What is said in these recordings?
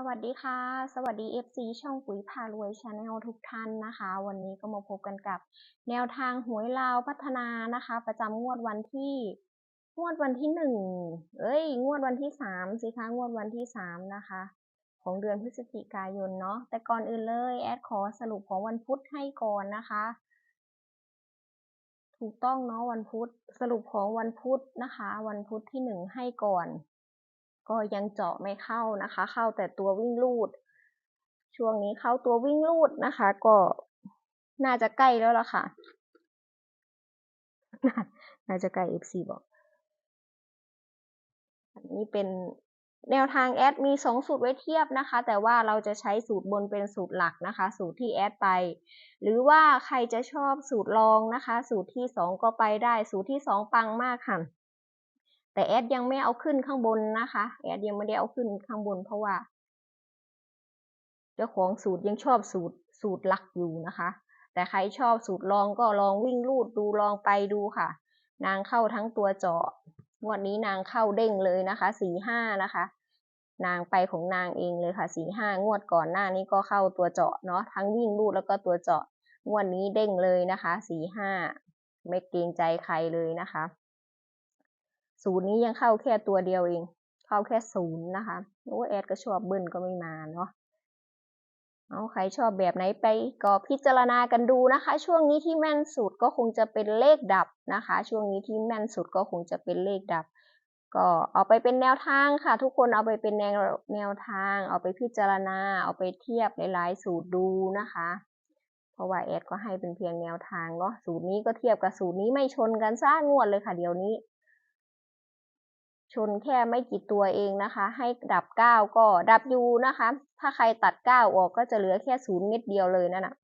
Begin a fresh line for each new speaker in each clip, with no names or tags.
สวัสดีค่ะ สวัสดี FC ช่องปุ๋ยพารวยชาแนลทุกท่านนะคะ วันนี้ก็มาพบกันกับ แนวทางหวยลาวพัฒนานะคะ ประจำงวดวันที่ งวดวันที่หนึ่งเอ้ย งวดวันที่สามสิคะงวดวันที่สามนะคะ ของเดือนพฤศจิกายนเนาะแต่ก่อนอื่นเลย แอดขอสรุปของวันพุธให้ก่อนนะคะ ถูกต้องเนาะวันพุธสรุปของวันพุธนะคะ วันพุธที่หนึ่งให้ก่อน ก็ยังเจาะไม่เข้านะคะ เข้าแต่ตัววิ่งลูด ช่วงนี้เข้าตัววิ่งลูดนะคะ ก็น่าจะใกล้แล้วล่ะค่ะ น่าจะใกล้ FC บอก อันนี้เป็นแนวทางแอดมีสองสูตรไว้เทียบนะคะ แต่ว่าเราจะใช้สูตรบนเป็นสูตรหลักนะคะ สูตรที่แอดไป หรือว่าใครจะชอบสูตรรองนะคะ สูตรที่สองก็ไปได้ สูตรที่สองปังมากค่ะ แต่แอดยังไม่เอาขึ้นข้างบนนะคะ แอดยังไม่ได้เอาขึ้นข้างบนเพราะว่าเจ้าของสูตรยังชอบสูตรสูตรหลักอยู่นะคะ แต่ใครชอบสูตรรองก็ลองวิ่งลูดดูลองไปดูค่ะ นางเข้าทั้งตัวเจาะวดนี้นางเข้าเด้งเลยนะคะสี่ห้านะคะ นางไปของนางเองเลยค่ะสี่ห้างวดก่อนหน้านี้ก็เข้าตัวเจาะเนาะทั้งวิ่งลูดแล้วก็ตัวเจาะงวดนี้เด้งเลยนะคะสี่ห้าไม่เกรงใจใครเลยนะคะ ศูนย์นี้ยังเข้าแค่ตัวเดียวเอง เข้าแค่ศูนย์นะคะโอ้แอดก็ชอบเบิ้ลก็ไม่มาเนาะเอาใครชอบแบบไหนไปก็พิจารณากันดูนะคะ ช่วงนี้ที่แม่นสุดก็คงจะเป็นเลขดับนะคะ ช่วงนี้ที่แม่นสุดก็คงจะเป็นเลขดับ ก็เอาไปเป็นแนวทางค่ะ ทุกคนเอาไปเป็นแนวแนวทาง เอาไปพิจารณา เอาไปเทียบหลายๆสูตรดูนะคะ เพราะว่าแอดก็ให้เป็นเพียงแนวทางเนาะสูตรนี้ก็เทียบกับสูตรนี้ไม่ชนกันซ่างวดเลยค่ะเดี๋ยวนี้ ชนแค่ไม่กี่ตัวเองนะคะ ให้ดับเก้าก็ดับยูนะคะ ถ้าใครตัดเก้าออกก็จะเหลือแค่ศูนย์เม็ดเดียวเลยนั่นนะ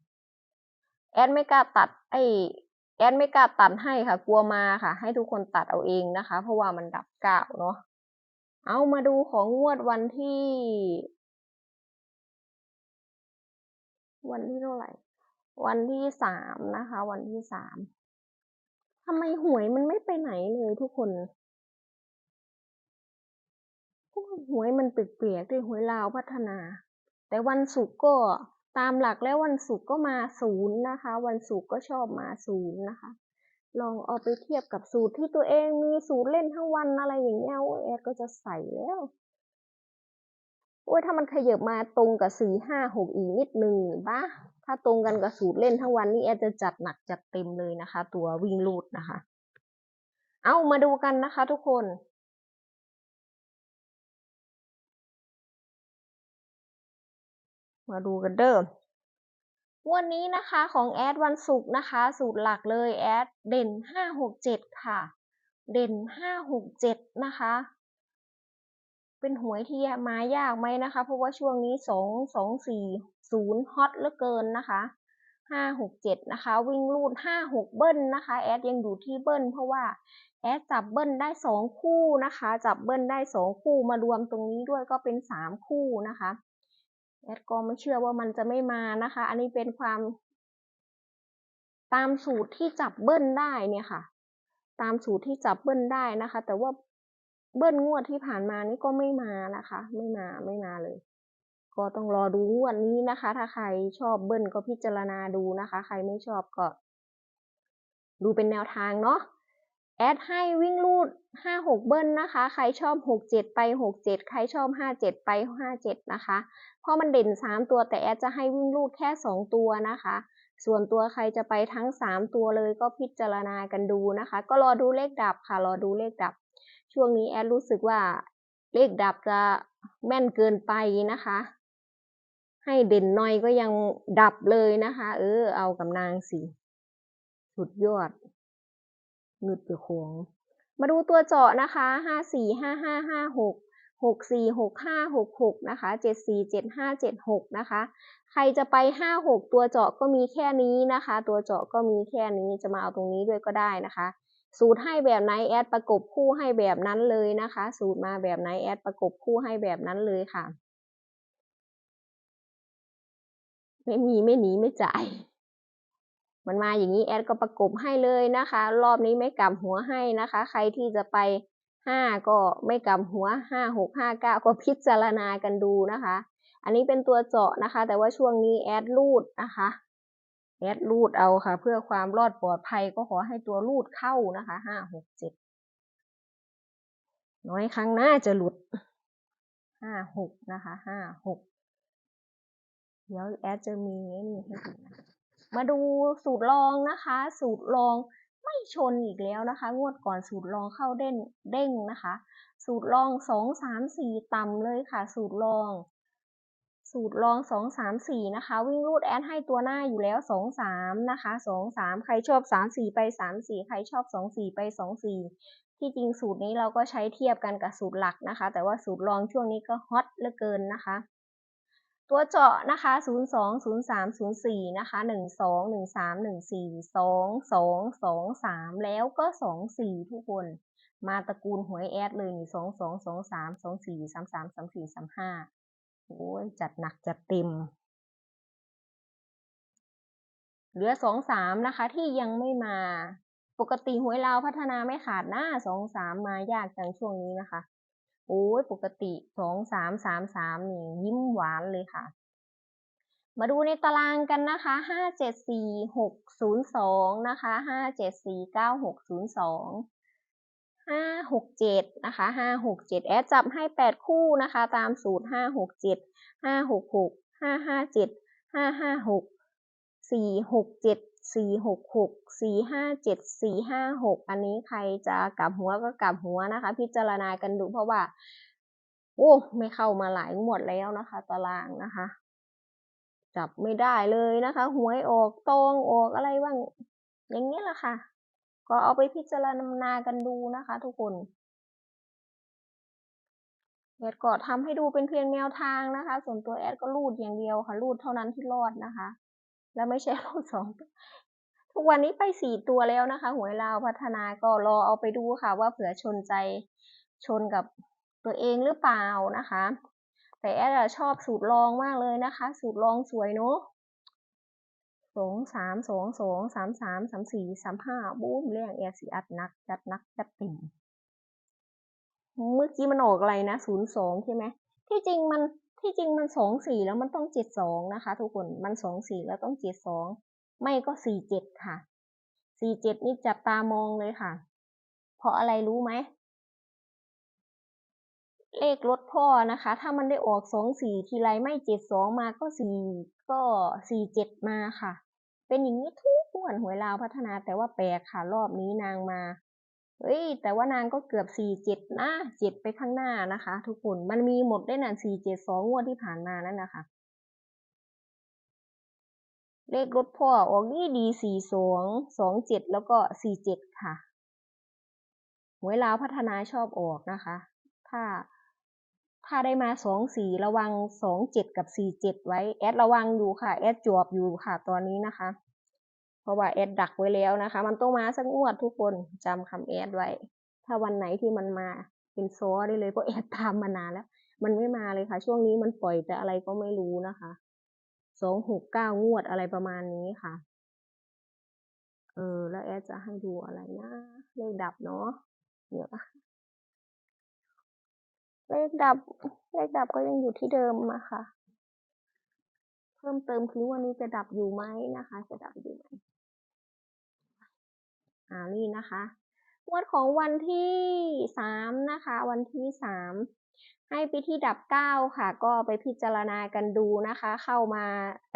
แอดไม่กล้าตัดไอแอดไม่กล้าตัดให้ค่ะ กลัวมาค่ะ ให้ทุกคนตัดเอาเองนะคะ เพราะว่ามันดับเก้าเนาะเอามาดูของงวดวันที่ วันที่เท่าไหร่ วันที่สามนะคะ วันที่สามทำไมหวยมันไม่ไปไหนเลยทุกคน หวยมันเปียนๆด้วยหวยลาวพัฒนา แต่วันศุกร์ก็ตามหลักแล้ววันศุกร์ก็มาศูนย์นะคะ วันศุกร์ก็ชอบมาศูนย์นะคะ ลองเอาไปเทียบกับสูตรที่ตัวเองมีสูตรเล่นทั้งวันอะไรอย่างเงี้ยแอดก็จะใส่แล้วโอ้ยถ้ามันขยับมาตรงกับสี่ห้าหกอีกนิดนึงบ้าถ้าตรงกันกับสูตรเล่นทั้งวันนี่แอดจะจัดหนักจัดเต็มเลยนะคะ ตัววิ่งลูดนะคะ เอามาดูกันนะคะทุกคน มาดูกันเด้อวันนี้นะคะของแอดวันศุกร์นะคะ สูตรหลักเลยแอดเด่นห้าหกเจ็ดค่ะ เด่นห้าหกเจ็ดนะคะ เป็นหวยที่มายากไหมนะคะ เพราะว่าช่วงนี้สองสองสี่ศูนย์ฮอตเหลือเกินนะคะห้าหกเจ็ดนะคะ วิ่งลูดห้าหกเบิ้ลนะคะ แอดยังอยู่ที่เบิ้ลเพราะว่าแอดจับเบิ้ลได้สองคู่นะคะ จับเบิ้ลได้สองคู่มารวมตรงนี้ด้วยก็เป็นสามคู่นะคะ แอดก็ไม่เชื่อว่ามันจะไม่มานะคะ อันนี้เป็นความ ตามสูตรที่จับเบิ้ลได้เนี่ยค่ะ ตามสูตรที่จับเบิ้ลได้นะคะ แต่ว่าเบิ้ลงวดที่ผ่านมานี่ก็ไม่มานะคะ ไม่มาไม่มาเลย ก็ต้องรอดูงวดนี้นะคะ ถ้าใครชอบเบิ้ลก็พิจารณาดูนะคะ ใครไม่ชอบก็ ดูเป็นแนวทางเนาะ แอดให้วิ่งลูดห้าหกเบิ้ลนะคะ ใครชอบหกเจ็ดไปหกเจ็ดใครชอบห้าเจ็ดไปห้าเจ็ดนะคะ เพราะมันเด่นสามตัวแต่แอดจะให้วิ่งลูดแค่สองตัวนะคะ ส่วนตัวใครจะไปทั้งสามตัวเลยก็พิจารณากันดูนะคะ ก็รอดูเลขดับค่ะ รอดูเลขดับ ช่วงนี้แอดรู้สึกว่าเลขดับจะแม่นเกินไปนะคะ ให้เด่นหน่อยก็ยังดับเลยนะคะ เออ เอากับนางสิ สุดยอด งึดอยู่ของ มาดูตัวเจาะนะคะห้าสี่ห้าห้าห้าหกหกสี่หกห้าหกหกนะคะเจ็ดสี่เจ็ดห้าเจ็ดหกนะคะ ใครจะไปห้าหกตัวเจาะก็มีแค่นี้นะคะ ตัวเจาะก็มีแค่นี้จะมาเอาตรงนี้ด้วยก็ได้นะคะ สูตรให้แบบไหนแอดประกบคู่ให้แบบนั้นเลยนะคะ สูตรมาแบบไหนแอดประกบคู่ให้แบบนั้นเลยค่ะ ไม่มีไม่หนีไม่จ่าย มันมาอย่างนี้แอดก็ประกบให้เลยนะคะ รอบนี้ไม่กำหัวให้นะคะ ใครที่จะไปห้าก็ไม่กำหัวห้าหกห้าเก้าก็พิจารณากันดูนะคะ อันนี้เป็นตัวเจาะนะคะ แต่ว่าช่วงนี้แอดรูดนะคะแอดรูดเอาค่ะ เพื่อความรอดปลอดภัยก็ขอให้ตัวรูดเข้านะคะห้าหกเจ็ดน้อยครั้งหน้าจะหลุดห้าหกนะคะห้าหกเดี๋ยวแอดจะมีนี่ให้ดูนะ มาดูสูตรรองนะคะ สูตรรองไม่ชนอีกแล้วนะคะ งวดก่อนสูตรรองเข้าเด้งเด้งนะคะ สูตรรองสองสามสี่ต่ำเลยค่ะ สูตรรอง สูตรรองสองสามสี่นะคะ วิ่งรูดแอดให้ตัวหน้าอยู่แล้วสองสามนะคะสองสามใครชอบสามสี่ไปสามสี่ใครชอบสองสี่ไปสองสี่ที่จริงสูตรนี้เราก็ใช้เทียบกันกับสูตรหลักนะคะ แต่ว่าสูตรรองช่วงนี้ก็ฮอตเหลือเกินนะคะ ตัวเจาะนะคะ 0 2 0 3 0 4 นะคะ 1 2 1 3 1 4 2 2 2 3 แล้วก็ 2 4 ทุกคน มาตระกูลหวยแอดเลยนี่2 2 2 3 2 4 3 3 3 4 3 5 โอ้ย จัดหนักจัดเต็ม เหลือ 2 3 นะคะที่ยังไม่มา ปกติหวยลาวพัฒนาไม่ขาดหน้า 2 3 มายากจังช่วงนี้นะคะ โอ้ยปกติสองสามสามสามนี่ยิ้มหวานเลยค่ะ มาดูในตารางกันนะคะห้าเจ็ดสี่หกศูนย์สองนะคะห้าเจ็ดสี่เก้าหกศูนย์สองห้าหกเจ็ดนะคะห้าหกเจ็ดแอดจับให้แปดคู่นะคะ ตามสูตรห้าหกเจ็ดห้าหกหกห้าห้าเจ็ดห้าห้าหกสี่หกเจ็ด สี่หกหกสี่ห้าเจ็ดสี่ห้าหกอันนี้ใครจะกลับหัวก็กลับหัวนะคะ พิจารณากันดูเพราะว่าโอ้ไม่เข้ามาหลายงวดแล้วนะคะ ตารางนะคะ จับไม่ได้เลยนะคะหวยออกตองออกอะไรบ้างอย่างนี้แหละค่ะ ก็เอาไปพิจารณากันดูนะคะ ทุกคนแอดก็ทำให้ดูเป็นเพียงแนวทางนะคะ ส่วนตัวแอดก็รูดอย่างเดียวค่ะรูดเท่านั้นที่รอดนะคะ แล้วไม่ใช่รูดสองทุกวันนี้ไปสี่ตัวแล้วนะคะ หวยลาวพัฒนาก็รอเอาไปดูค่ะ ว่าเผื่อชนใจชนกับตัวเองหรือเปล่านะคะ แต่แอดชอบสูตรรองมากเลยนะคะ สูตรรองสวยเนาะสองสามสองสองสามสามสามสี่สามห้าบูมเรียกแอดสีอัดนักจัดนักจัดเต็มเมื่อกี้มันออกอะไรนะศูนย์สองใช่ไหมที่จริงมัน ที่จริงมันสองสี่แล้วมันต้องเจ็ดสองนะคะ ทุกคนมันสองสี่แล้วต้องเจ็ดสองไม่ก็สี่เจ็ดค่ะสี่เจ็ดนี่จับตามองเลยค่ะ เพราะอะไรรู้ไหมเลขรถพ่อนะคะ ถ้ามันได้ออกสองสี่ทีไรไม่เจ็ดสองมาก็สี่ก็สี่เจ็ดมาค่ะ เป็นอย่างนี้ทุกงวดหวยลาวพัฒนาแต่ว่าแปลกค่ะ รอบนี้นางมา เฮ้ย แต่ว่านางก็เกือบสี่เจ็ดนะเจ็ดไปข้างหน้านะคะ ทุกคน มันมีหมดได้นานสี่เจ็ดสองงวดที่ผ่านมานั่นนะคะ เลขรถพ่อออกนี่ดีสี่สองสองเจ็ดแล้วก็สี่เจ็ดค่ะหวยลาวพัฒนาชอบออกนะคะ ถ้าถ้าได้มาสองสี่ระวังสองเจ็ดกับสี่เจ็ดไว้ แอดระวังอยู่ค่ะ แอดจวบอยู่ค่ะตอนนี้นะคะ เพราะว่าแอดดักไว้แล้วนะคะ มันต้องมาสักงวดทุกคนจำคำแอดไว้ ถ้าวันไหนที่มันมาเป็นซอได้เลยเพราะแอดตามมานานแล้ว มันไม่มาเลยค่ะ ช่วงนี้มันปล่อยแต่อะไรก็ไม่รู้นะคะสองหกเก้างวดอะไรประมาณนี้ค่ะ เออ แล้วแอดจะให้ดูอะไรนะเลขดับเนาะเดี๋ยวเลขดับ เลขดับก็ยังอยู่ที่เดิมอะค่ะ เพิ่มเติมคือวันนี้จะดับอยู่ไหมนะคะ จะดับอยู่ไหม อานี่นะคะงวดของวันที่สามนะคะ วันที่สามให้ไปที่ดับเก้าค่ะ ก็ไปพิจารณากันดูนะคะ เข้ามา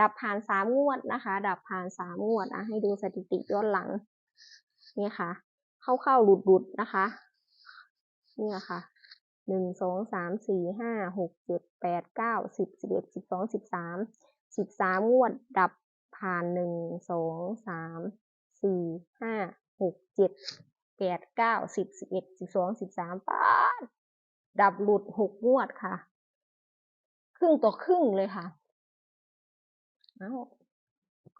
ดับผ่านสามงวดนะคะ ดับผ่านสามงวดอะให้ดูสถิติย้อนหลังนี่ค่ะ เข้าเข้าหลุดหลุดนะคะนี่ค่ะหนึ่งสองสามสี่ห้าหกเจ็ดแปดเก้าสิบสิบเอ็ดสิบสองสิบสามสิบสามงวดดับผ่านหนึ่งสองสามสี่ห้า หกเจ็ดแปดเก้าสิบสิบเอ็ดสิบสองสิบสามป้าดับหลุดหกงวดค่ะ ครึ่งต่อครึ่งเลยค่ะเอ้า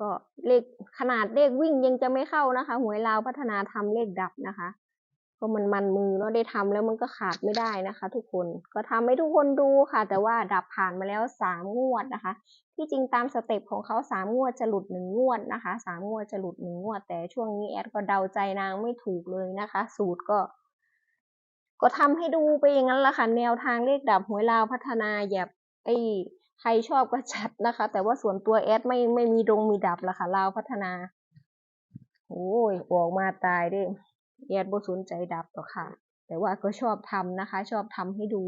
ก็เลขขนาดเลขวิ่งยังจะไม่เข้านะคะหวยลาวพัฒนาทำเลขดับนะคะ ก็มันมันมือเนาะได้ทำแล้วมันก็ขาดไม่ได้นะคะ ทุกคนก็ทำให้ทุกคนดูค่ะ แต่ว่าดับผ่านมาแล้วสามงวดนะคะ ที่จริงตามสเต็ปของเขาสามงวดจะหลุดหนึ่งงวดนะคะสามงวดจะหลุดหนึ่งงวด แต่ช่วงนี้แอดก็เดาใจนางไม่ถูกเลยนะคะ สูตรก็ ก็ทำให้ดูไปอย่างนั้นละค่ะแนวทางเลขดับหวยลาวพัฒนาอย่าไอ้ใครชอบก็จัดนะคะ แต่ว่าส่วนตัวแอดไม่ไม่มีดงมีดับละค่ะลาวพัฒนาโอ้ยออกมาตายด้ แอดบ่สนใจดับหรอกค่ะ แต่ว่าก็ชอบทำนะคะ ชอบทำให้ดู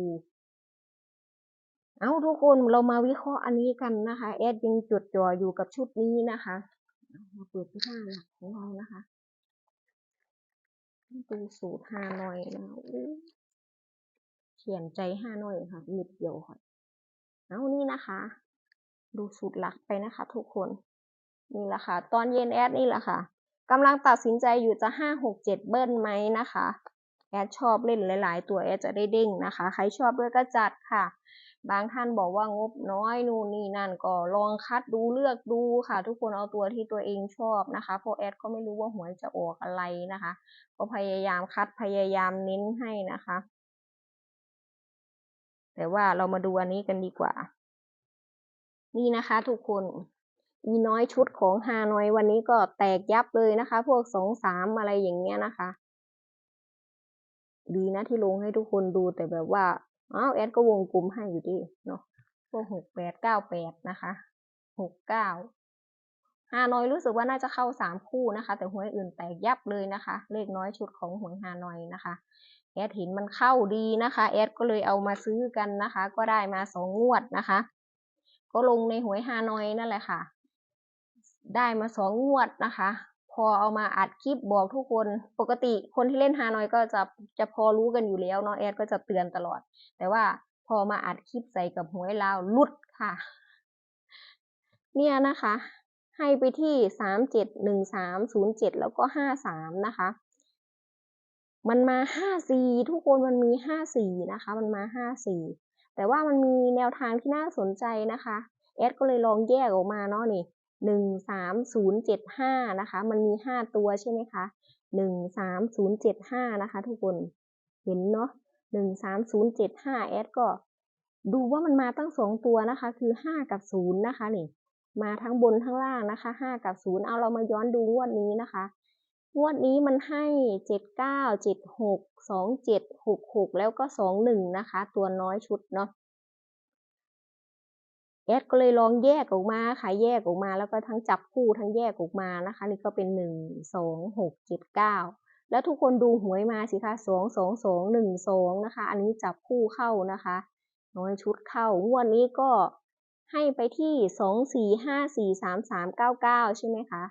เอาทุกคนเรามาวิเคราะห์อันนี้กันนะคะ แอดยังจดจ่ออยู่กับชุดนี้นะคะมาเปิดที่ห้าหลักของเรานะคะดูสูตรฮานอยนะเขียนใจฮานอยค่ะนิดเดียวค่ะเอานี่นะคะ ดูสูตรหลักไปนะคะ ทุกคน นี่แหละค่ะ ตอนเย็นแอดนี่แหละค่ะ กำลังตัดสินใจอยู่จะห้าหกเจ็ดเบิ้ลไหมนะคะ แอดชอบเล่นหลาย ๆ ตัวแอดจะได้เด้งนะคะ ใครชอบด้วยก็จัดค่ะ บางท่านบอกว่างบน้อยนู่นนี่นั่นก็ลองคัดดูเลือกดูค่ะ ทุกคนเอาตัวที่ตัวเองชอบนะคะเพราะแอดก็ไม่รู้ว่าหวยจะออกอะไรนะคะ ก็พยายามคัดพยายามเน้นให้นะคะ แต่ว่าเรามาดูอันนี้กันดีกว่า นี่นะคะทุกคน อีน้อยชุดของฮานอยวันนี้ก็แตกยับเลยนะคะ พวกสองสามอะไรอย่างเงี้ยนะคะ ดีนะที่ลงให้ทุกคนดูแต่แบบว่าอ้าวแอดก็วงกลมให้อยู่ดีเนาะพวกหกแปดเก้าแปดนะคะหกเก้าฮานอยรู้สึกว่าน่าจะเข้าสามคู่นะคะ แต่หวยอื่นแตกยับเลยนะคะ เลขน้อยชุดของหวยฮานอยนะคะแอดเห็นมันเข้าดีนะคะแอดก็เลยเอามาซื้อกันนะคะ ก็ได้มาสองงวดนะคะ ก็ลงในหวยฮานอยนั่นแหละค่ะ ได้มาสองงวดนะคะ พอเอามาอัดคลิปบอกทุกคนปกติคนที่เล่นฮานอยก็จะจะพอรู้กันอยู่แล้วเนาะแอดก็จะเตือนตลอด แต่ว่าพอมาอัดคลิปใส่กับหวยลาวลุดค่ะ เนี่ยนะคะ ให้ไปที่สามเจ็ดหนึ่งสามศูนย์เจ็ดแล้วก็ห้าสามนะคะมันมาห้าสี่ทุกคนมันมีห้าสี่นะคะ มันมาห้าสี่แต่ว่ามันมีแนวทางที่น่าสนใจนะคะ แอดก็เลยลองแยกออกมาเนาะนี่ หนึ่งสามศูนย์เจ็ดห้านะคะ มันมีห้าตัวใช่ไหมคะหนึ่งสามศูนย์เจ็ดห้านะคะ ทุกคน เห็นเนาะหนึ่งสามศูนย์เจ็ดห้าแอดก็ ดูว่ามันมาตั้งสองตัวนะคะ คือห้ากับศูนย์นะคะนี่ มาทั้งบนทั้งล่างนะคะห้ากับศูนย์เอาเรามาย้อนดูงวดนี้นะคะ งวดนี้มันให้เจ็ดเก้าเจ็ดหกสองเจ็ดหกหกแล้วก็สองหนึ่งนะคะ ตัวน้อยชุดเนาะ แอดก็เลยลองแยกออกมาค่ะแยกออกมาแล้วก็ทั้งจับคู่ทั้งแยกออกมานะคะ นี่ก็เป็นหนึ่งสองหกเจ็ดเก้าแล้วทุกคนดูหวยมาสิคะสองสองสองหนึ่งสองนะคะ อันนี้จับคู่เข้านะคะน้อยชุดเข้างวดนี้ก็ให้ไปที่สองสี่ห้าสี่สามสามเก้าเก้าใช่ไหมคะ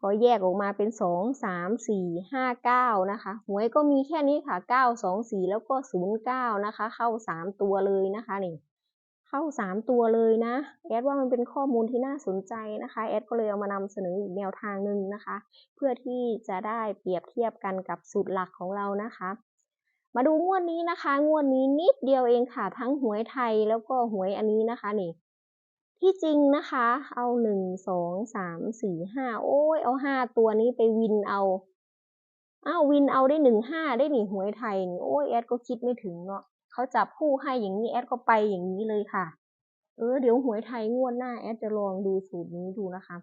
ก็แยกออกมาเป็นสองสามสี่ห้าเก้านะคะ หวยก็มีแค่นี้ค่ะเก้าสองสี่แล้วก็ศูนย์เก้านะคะ เข้าสามตัวเลยนะคะนี่ เข้าสามตัวเลยนะแอดว่ามันเป็นข้อมูลที่น่าสนใจนะคะแอดก็เลยเอามานำเสนออีกแนวทางหนึ่งนะคะ เพื่อที่จะได้เปรียบเทียบกันกับสูตรหลักของเรานะคะ มาดูงวดนี้นะคะ งวดนี้นิดเดียวเองค่ะ ทั้งหวยไทยแล้วก็หวยอันนี้นะคะนี่ที่จริงนะคะ เอาหนึ่งสองสามสี่ห้าโอ้ยเอาห้าตัวนี้ไปวินเอาอ้าววินเอาได้หนึ่งห้าได้หนิหวยไทยนี่โอ้ยแอดก็คิดไม่ถึงเนาะ เขาจับคู่ให้อย่างนี้แอดก็ไปอย่างนี้เลยค่ะ เออเดี๋ยวหวยไทยงวดหน้าแอดจะลองดูสูตรนี้ดูนะคะ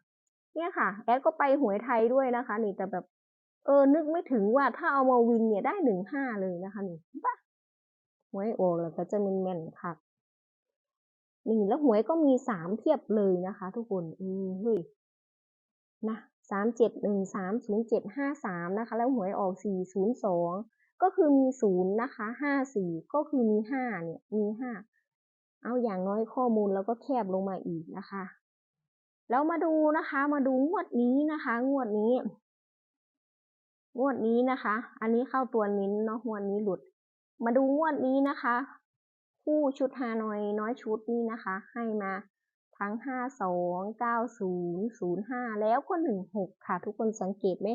เนี่ยค่ะ แอดก็ไปหวยไทยด้วยนะคะ นี่แต่แบบเออ นึกไม่ถึงว่าถ้าเอามาวินเนี่ยได้หนึ่งห้าเลยนะคะนี่บ้าหวยโอแล้วก็จะแม่นค่ะนี่แล้วหวยก็มีสามเทียบเลยนะคะ ทุกคน อืมเฮ้ยนะสามเจ็ดหนึ่งสามศูนย์เจ็ดห้าสามนะคะ แล้วหวยออกสี่ศูนย์สอง ก็คือมีศูนย์นะคะห้าสี่ก็คือมีห้าเนี่ยมีห้าเอาอย่างน้อยข้อมูลแล้วก็แคบลงมาอีกนะคะแล้วมาดูนะคะ มาดูงวดนี้นะคะ งวดนี้ งวดนี้นะคะ อันนี้เข้าตัวนิ้นเนาะงวดนี้หลุด มาดูงวดนี้นะคะ คู่ชุดฮานอยน้อยชุดนี้นะคะ ให้มา ทั้งห้าสองเก้าศูนย์ศูนย์ห้าแล้วก็หนึ่งหกค่ะ ทุกคนสังเกตไหม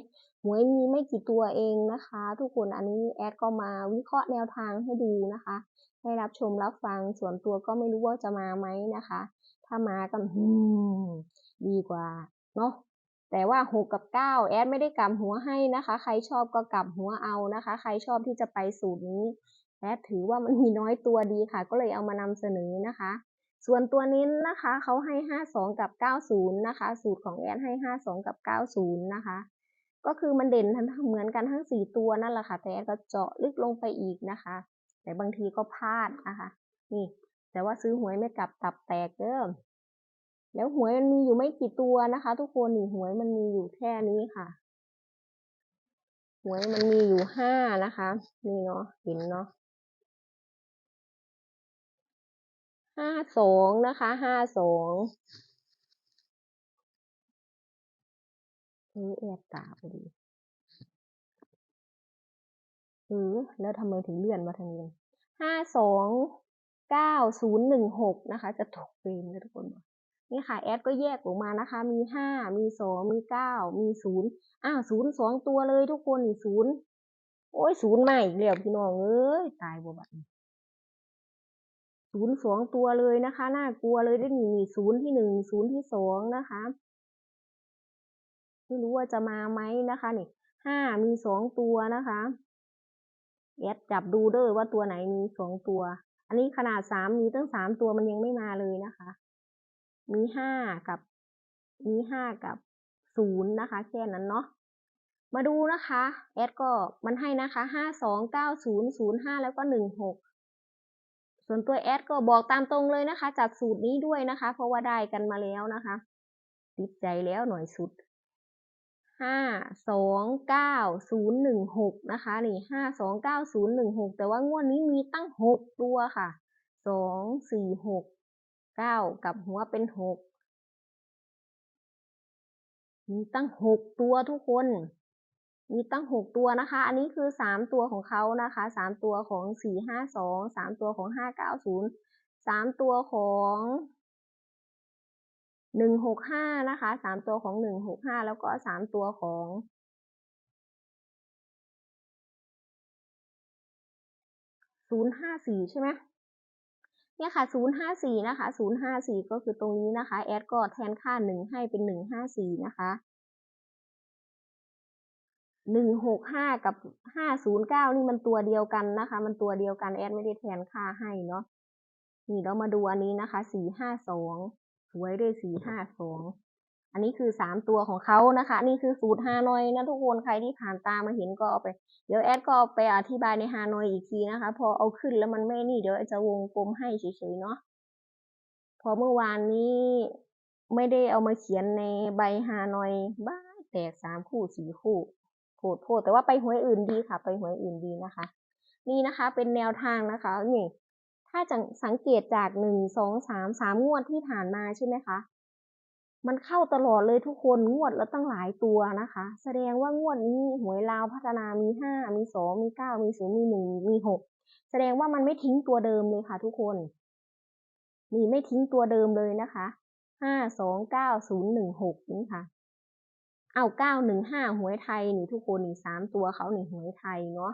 หวยมีไม่กี่ตัวเองนะคะ ทุกคนอันนี้แอดก็มาวิเคราะห์แนวทางให้ดูนะคะ ให้รับชมรับฟังส่วนตัวก็ไม่รู้ว่าจะมาไหมนะคะ ถ้ามาก็ดีกว่าเนาะแต่ว่าหกกับเก้าแอดไม่ได้กำหัวให้นะคะ ใครชอบก็กำหัวเอานะคะ ใครชอบที่จะไปสูตรนี้แอดถือว่ามันมีน้อยตัวดีค่ะ ก็เลยเอามานำเสนอนะคะ ส่วนตัวนี้นะคะเขาให้ห้าสองกับเก้าศูนะคะ สูตรของแอดให้ห้าสองกับเก้าศูนะคะ ก็คือมันเด่นทั้งเหมือนกันทั้งสี่ตัวนั่นแหละค่ะ แต่แอดก็เจาะลึกลงไปอีกนะคะ แต่บางทีก็พลาดนะคะ นี่ แต่ว่าซื้อหวยไม่กลับตับแตกเด้อแล้วหวยมันมีอยู่ไม่กี่ตัวนะคะ ทุกคนนี่หวยมันมีอยู่แค่นี้ค่ะหวยมันมีอยู่ห้านะคะ นี่เนาะเห็นเนาะ ห้าสองนะคะห้าสองเออแอบตาพอดีเออแล้วทำไมถึงเลื่อนมาทางนี้ห้าสองเก้าศูนย์หนึ่งหกนะคะ จะถูกเฟรมนะทุกคนนี่ค่ะแอดก็แยกออกมานะคะ มีห้ามีสองมีเก้ามีศูนย์อ้าวศูนย์สองตัวเลยทุกคนนี่ศูนย์โอ้ยศูนย์ใหม่อีกแล้วพี่น้องเอ้ยตายบ่บัด ศูนย์สองตัวเลยนะคะ น่ากลัวเลยได้มีศูนย์ที่หนึ่งศูนย์ที่สองนะคะไม่รู้ว่าจะมาไหมนะคะนี่ห้ามีสองตัวนะคะแอดจับดูเด้อว่าตัวไหนมีสองตัว อันนี้ขนาดสามมีตั้งสามตัวมันยังไม่มาเลยนะคะ มีห้ากับ มีห้ากับศูนย์นะคะ แค่นั้นเนาะมาดูนะคะแอดก็มันให้นะคะห้าสองเก้าศูนย์ศูนย์ห้าแล้วก็หนึ่งหก ส่วนตัวแอดก็บอกตามตรงเลยนะคะ จากสูตรนี้ด้วยนะคะ เพราะว่าได้กันมาแล้วนะคะ ติดใจแล้วหน่อยสุดห้าสองเก้าศูนย์หนึ่งหกนะคะนี่ห้าสองเก้าศูนย์หนึ่งหกแต่ว่างวดนี้มีตั้งหกตัวค่ะสองสี่หกเก้ากับหัวเป็นหกมีตั้งหกตัวทุกคน มีตั้งหกตัวนะคะ อันนี้คือสามตัวของเขานะคะสามตัวของสี่ห้าสองสามตัวของห้าเก้าศูนย์สามตัวของหนึ่งหกห้านะคะสามตัวของหนึ่งหกห้าแล้วก็สามตัวของศูนย์ห้าสี่ใช่ไหมเนี่ยค่ะศูนย์ห้าสี่นะคะศูนย์ห้าสี่ก็คือตรงนี้นะคะ แอดก็แทนค่าหนึ่งให้เป็นหนึ่งห้าสี่นะคะ หนึ่งหกห้ากับห้าศูนย์เก้านี่มันตัวเดียวกันนะคะ มันตัวเดียวกันแอดไม่ได้แทนค่าให้เนาะนี่เรามาดูอันนี้นะคะสี่ห้าสองไว้ด้วยสี่ห้าสองอันนี้คือสามตัวของเขานะคะ นี่คือสูตรฮานอยนะทุกคนใครที่ผ่านตามาเห็นก็เอาไป เดี๋ยวแอดก็เอาไปอธิบายในฮานอยอีกทีนะคะ พอเอาขึ้นแล้วมันไม่นี่เดี๋ยวจะวงกลมให้เฉยๆเนาะพอเมื่อวานนี้ไม่ได้เอามาเขียนในใบฮานอยบ้าแตกสามคู่สี่คู่ โผดโผดแต่ว่าไปหวยอื่นดีค่ะ ไปหวยอื่นดีนะคะ นี่นะคะเป็นแนวทางนะคะนี่ถ้าจะสังเกตจากหนึ่งสองสามสามงวดที่ผ่านมาใช่ไหมคะมันเข้าตลอดเลยทุกคนงวดแล้วตั้งหลายตัวนะคะ แสดงว่างวดนี้หวยลาวพัฒนามีห้ามีสองมีเก้ามีศูนย์มีหนึ่งมีหกแสดงว่ามันไม่ทิ้งตัวเดิมเลยค่ะทุกคนนี่ไม่ทิ้งตัวเดิมเลยนะคะห้าสองเก้าศูนย์หนึ่งหกนี่ค่ะ เอาเก้าหนึ่งห้าหวยไทยนี่ทุกคนนี่สามตัวเขานี่หวยไทยเนาะ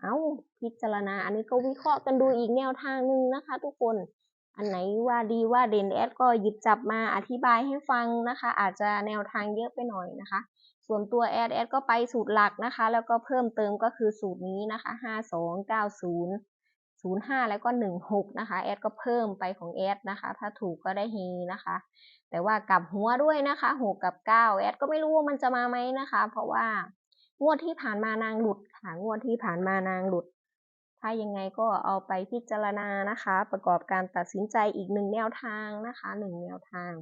เอาพิจารณา อันนี้ก็วิเคราะห์กันดูอีกแนวทางหนึ่งนะคะ ทุกคนอันไหนว่าดีว่าเด่นแอดก็หยิบจับมาอธิบายให้ฟังนะคะ อาจจะแนวทางเยอะไปหน่อยนะคะ ส่วนตัวแอดแอดก็ไปสูตรหลักนะคะ แล้วก็เพิ่มเติมก็คือสูตรนี้นะคะห้าสองเก้าศูนย์ศูนย์ห้าแล้วก็หนึ่งหกนะคะ แอดก็เพิ่มไปของแอดนะคะ ถ้าถูกก็ได้เฮนะคะ แต่ว่ากลับหัวด้วยนะคะหกกับเก้าแอดก็ไม่รู้ว่ามันจะมาไหมนะคะ เพราะว่างวดที่ผ่านมานางหลุดค่ะ งวดที่ผ่านมานางหลุด ถ้ายังไงก็เอาไปพิจารณานะคะ ประกอบการตัดสินใจอีกหนึ่งแนวทางนะคะหนึ่งแนวทาง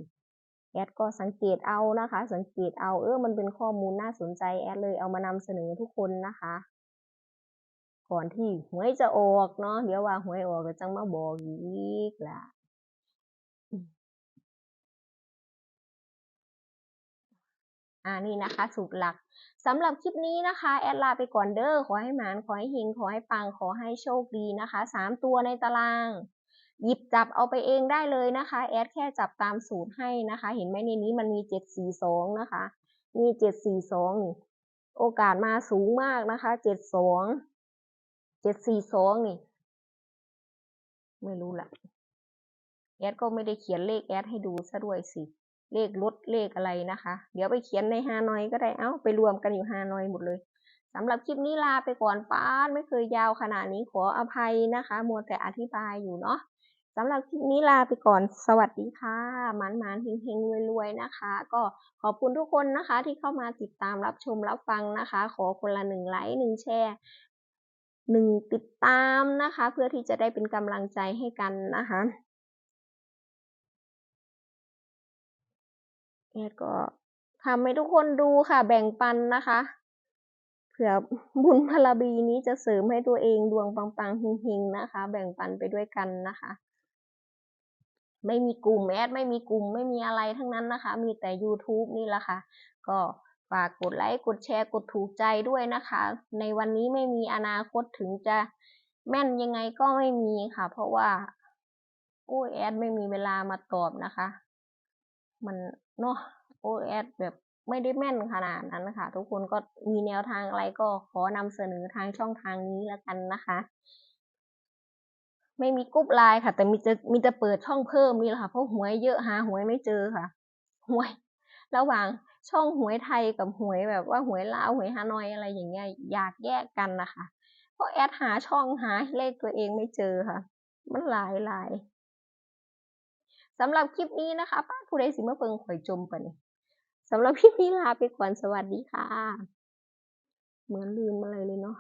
แอดก็สังเกตเอานะคะ สังเกตเอาเออมันเป็นข้อมูลน่าสนใจแอดเลยเอามานำเสนอทุกคนนะคะ ก่อนที่หวยจะออกเนาะเดี๋ยวว่าหวยออกก็จังมาบอกอีกล่ะอ่านี่นะคะสูตรหลักสำหรับคลิปนี้นะคะ แอดลาไปก่อนเด้อขอให้หมานขอให้หิงขอให้ปังขอให้โชคดีนะคะสามตัวในตาราง หยิบจับเอาไปเองได้เลยนะคะ แอดแค่จับตามสูตรให้นะคะ เห็นไหมในนี้มันมีเจ็ดสี่สองนะคะ มีเจ็ดสี่สองโอกาสมาสูงมากนะคะเจ็ดสอง เจ็ดสี่สองนี่ ไม่รู้ละแอดก็ไม่ได้เขียนเลขแอดให้ดูซะด้วยสิ เลขลดเลขอะไรนะคะ เดี๋ยวไปเขียนในฮานอยก็ได้ เอ้าไปรวมกันอยู่ฮานอยหมดเลยสำหรับคลิปนี้ลาไปก่อนป้าไม่เคยยาวขนาดนี้ขออภัยนะคะ มัวแต่อธิบายอยู่เนาะสำหรับคลิปนี้ลาไปก่อนสวัสดีค่ะมันมันเฮงๆรวยๆนะคะ ก็ขอบคุณทุกคนนะคะที่เข้ามาติดตามรับชมรับฟังนะคะ ขอคนละหนึ่งไลค์หนึ่งแชร์ หนึ่งติดตามนะคะ เพื่อที่จะได้เป็นกำลังใจให้กันนะคะแอดก็ทำให้ทุกคนดูค่ะ แบ่งปันนะคะเผื่อบุญพลบีนี้จะเสริมให้ตัวเองดวงปังๆเฮงๆนะคะ แบ่งปันไปด้วยกันนะคะ ไม่มีกลุ่มแอดไม่มีกลุ่มไม่มีอะไรทั้งนั้นนะคะ มีแต่ YouTube นี่แหละค่ะ ก็ ฝากกดไลค์กดแชร์กดถูกใจด้วยนะคะ ในวันนี้ไม่มีอนาคตถึงจะแม่นยังไงก็ไม่มีค่ะ เพราะว่าโอ้แอดไม่มีเวลามาตอบนะคะ มันเนาะโอ้แอดแบบไม่ได้แม่นขนาดนั้นนะคะทุกคนก็มีแนวทางอะไรก็ขอนำเสนอทางช่องทางนี้แล้วกันนะคะ ไม่มีกรุ๊ปไลน์ค่ะ แต่มีจะมีจะเปิดช่องเพิ่มนี่แหละค่ะเพราะหวยเยอะหาหวยไม่เจอค่ะหวย ระหว่าง ช่องหวยไทยกับหวยแบบว่าหวยลาวหวยฮานอยอะไรอย่างเงี้ยอยากแยกกันนะคะเพราะแอดหาช่องหาเลขตัวเองไม่เจอค่ะ มันหลายหลายสำหรับคลิปนี้นะคะป้าผู้ใดสิมาเปิงข่อยจมปะเนี่ยสำหรับคลิปนี้ลาไปก่อนสวัสดีค่ะ เหมือนลืมอะไรเลยเนาะ